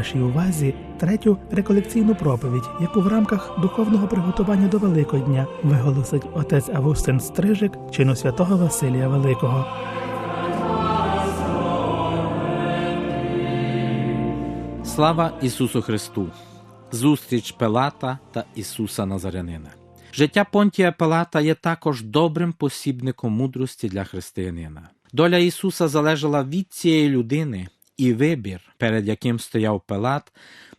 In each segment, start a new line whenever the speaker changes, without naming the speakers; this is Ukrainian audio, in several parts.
вашій увазі третю реколекційну проповідь, яку в рамках духовного приготування до Великодня виголосить отець Августин Стрижик чину святого Василія Великого.
Слава Ісусу Христу! Зустріч Пилата та Ісуса Назарянина. Життя Понтія Пилата є також добрим посібником мудрості для християнина. Доля Ісуса залежала від цієї людини, і вибір, перед яким стояв Пилат,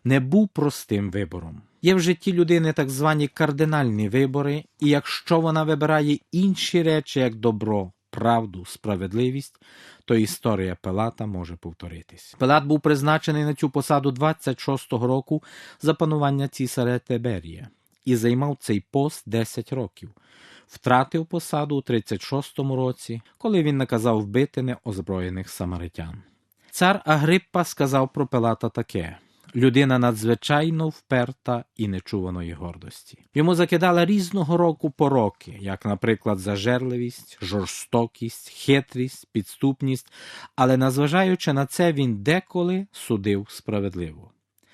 не був простим вибором. Є в житті людини так звані кардинальні вибори, і якщо вона вибирає інші речі, як добро, правду, справедливість, то історія Пилата може повторитись. Пилат був призначений на цю посаду 26-го року за панування цісаря Теберія і займав цей пост 10 років. Втратив посаду у 36-му році, коли він наказав вбити неозброєних самаритян. Цар Агриппа сказав про Пилата таке людина надзвичайно вперта і нечуваної гордості. Йому закидали різного року пороки, як, наприклад, зажерливість, жорстокість, хитрість, підступність, але, незважаючи на це, він деколи судив справедливо.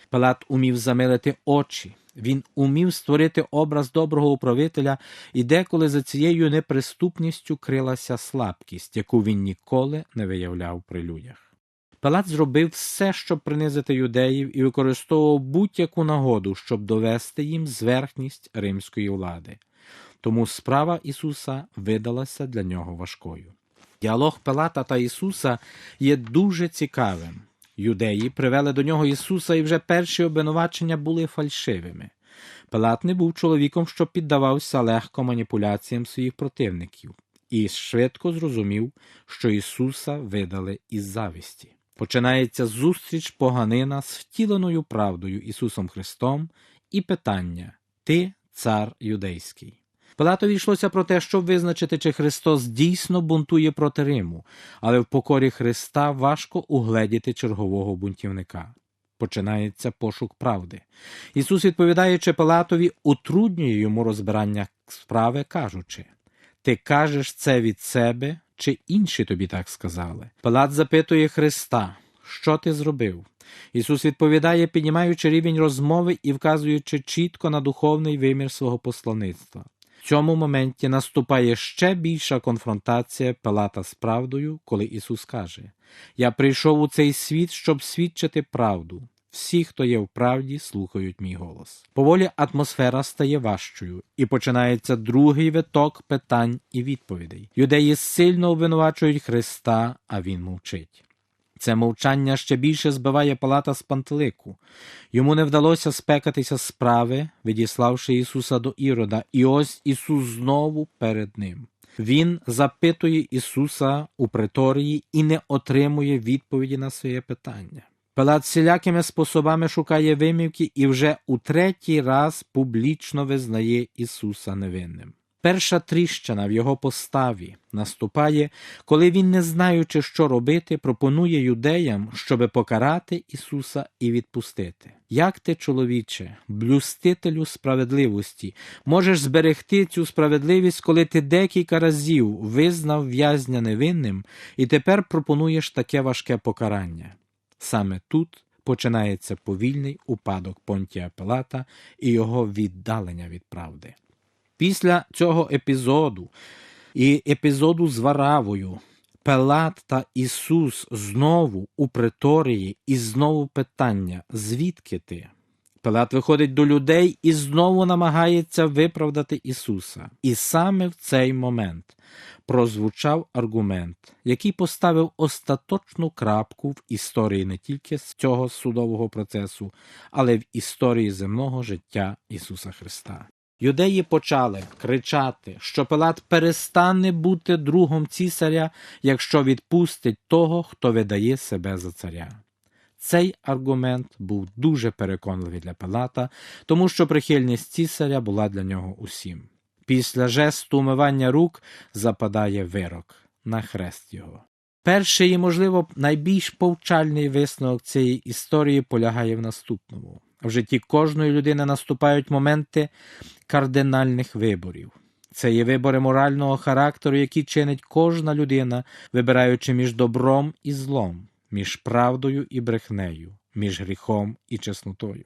Пилат умів замилити очі, він умів створити образ доброго управителя, і деколи за цією неприступністю крилася слабкість, яку він ніколи не виявляв при людях. Пилат зробив все, щоб принизити юдеїв, і використовував будь-яку нагоду, щоб довести їм зверхність римської влади. Тому справа Ісуса видалася для нього важкою. Діалог Пилата та Ісуса є дуже цікавим. Юдеї привели до нього Ісуса, і вже перші обвинувачення були фальшивими. Пилат не був чоловіком, що піддавався легко маніпуляціям своїх противників, і швидко зрозумів, що Ісуса видали із завісті. Починається зустріч поганина з втіленою правдою Ісусом Христом і питання Ти цар юдейський. Пилатові йшлося про те, щоб визначити, чи Христос дійсно бунтує проти Риму, але в покорі Христа важко угледіти чергового бунтівника. Починається пошук правди. Ісус, відповідаючи Пилатові, утруднює йому розбирання справи, кажучи Ти кажеш це від себе, чи інші тобі так сказали? Пилат запитує Христа, що ти зробив? Ісус відповідає, піднімаючи рівень розмови і вказуючи чітко на духовний вимір свого послаництва. В цьому моменті наступає ще більша конфронтація Пилата з правдою, коли Ісус каже: Я прийшов у цей світ, щоб свідчити правду. Всі, хто є в правді, слухають мій голос. Поволі атмосфера стає важчою, і починається другий виток питань і відповідей. Юдеї сильно обвинувачують Христа, а він мовчить. Це мовчання ще більше збиває Палата з пантелику. Йому не вдалося спекатися справи, відіславши Ісуса до Ірода, і ось Ісус знову перед ним. Він запитує Ісуса у приторії і не отримує відповіді на своє питання. Пилат всілякими способами шукає вимівки і вже у третій раз публічно визнає Ісуса невинним. Перша тріщина в його поставі наступає, коли він, не знаючи, що робити, пропонує юдеям, щоби покарати Ісуса і відпустити. Як ти, чоловіче, блюстителю справедливості, можеш зберегти цю справедливість, коли ти декілька разів визнав в'язня невинним і тепер пропонуєш таке важке покарання? Саме тут починається повільний упадок Понтія Пилата і його віддалення від правди. Після цього епізоду і епізоду з Варавою Пелат та Ісус знову у приторії і знову питання звідки ти? Пилат виходить до людей і знову намагається виправдати Ісуса. І саме в цей момент прозвучав аргумент, який поставив остаточну крапку в історії не тільки з цього судового процесу, але й в історії земного життя Ісуса Христа. Юдеї почали кричати, що Пилат перестане бути другом цісаря, якщо відпустить того, хто видає себе за царя. Цей аргумент був дуже переконливий для Пилата, тому що прихильність цісаря була для нього усім. Після жесту умивання рук западає вирок на хрест його. Перший і, можливо, найбільш повчальний висновок цієї історії полягає в наступному. В житті кожної людини наступають моменти кардинальних виборів. Це є вибори морального характеру, які чинить кожна людина, вибираючи між добром і злом, між правдою і брехнею, між гріхом і чеснотою.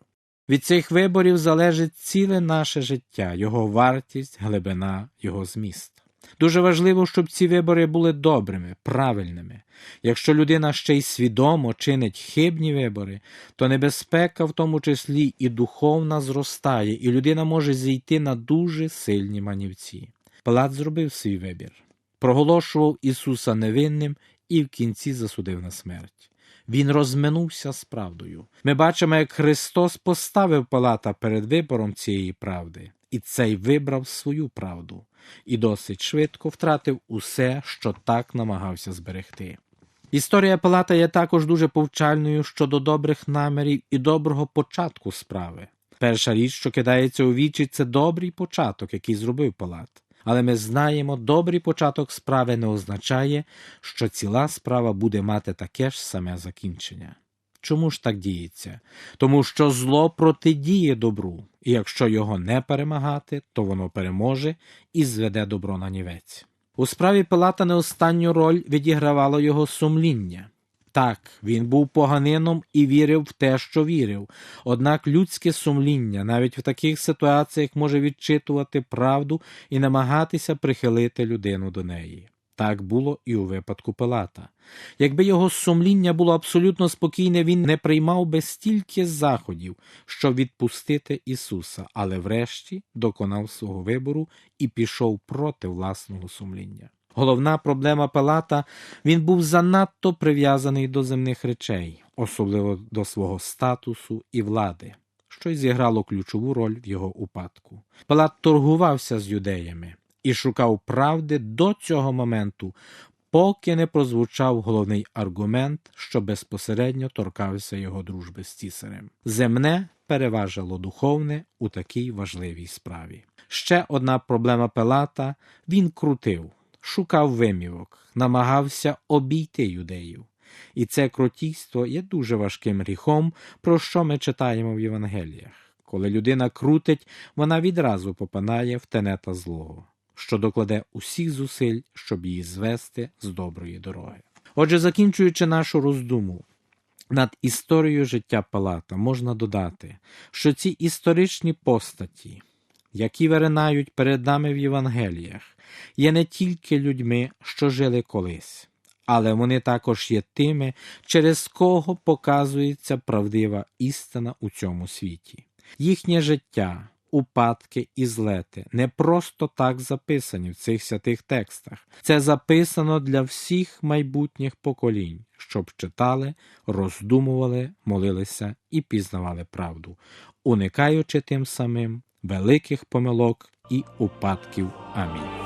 Від цих виборів залежить ціле наше життя, його вартість, глибина, його зміст. Дуже важливо, щоб ці вибори були добрими, правильними. Якщо людина ще й свідомо чинить хибні вибори, то небезпека, в тому числі і духовна, зростає, і людина може зійти на дуже сильні манівці. Пилат зробив свій вибір, проголошував Ісуса невинним і в кінці засудив на смерть. Він розминувся з правдою. Ми бачимо, як Христос поставив Пилата перед вибором цієї правди, і цей вибрав свою правду, і досить швидко втратив усе, що так намагався зберегти. Історія Пилата є також дуже повчальною щодо добрих намірів і доброго початку справи. Перша річ, що кидається у вічі, це добрий початок, який зробив Пилат. Але ми знаємо, добрий початок справи не означає, що ціла справа буде мати таке ж саме закінчення. Чому ж так діється? Тому що зло протидіє добру, і якщо його не перемагати, то воно переможе і зведе добро на нівець. У справі Пилата не останню роль відігравало його сумління. Так, він був поганином і вірив в те, що вірив. Однак людське сумління навіть в таких ситуаціях може відчитувати правду і намагатися прихилити людину до неї. Так було і у випадку Пилата. Якби його сумління було абсолютно спокійне, він не приймав би стільки заходів, щоб відпустити Ісуса, але врешті доконав свого вибору і пішов проти власного сумління. Головна проблема Пилата він був занадто прив'язаний до земних речей, особливо до свого статусу і влади, що й зіграло ключову роль в його упадку. Пилат торгувався з юдеями і шукав правди до цього моменту, поки не прозвучав головний аргумент, що безпосередньо торкався його дружби з цісарем. Земне переважило духовне у такій важливій справі. Ще одна проблема Пилата він крутив, шукав вимівок, намагався обійти юдеїв. І це крутійство є дуже важким гріхом, про що ми читаємо в Євангеліях. Коли людина крутить, вона відразу попинає в тенета злого, що докладе усіх зусиль, щоб її звести з доброї дороги. Отже, закінчуючи нашу роздуму над історією життя Палата, можна додати, що ці історичні постаті, які виринають перед нами в Євангеліях, є не тільки людьми, що жили колись, але вони також є тими, через кого показується правдива істина у цьому світі. Їхнє життя, упадки і злети не просто так записані в цих святих текстах. Це записано для всіх майбутніх поколінь, щоб читали, роздумували, молилися і пізнавали правду, уникаючи тим самим великих помилок і упадків. Амінь.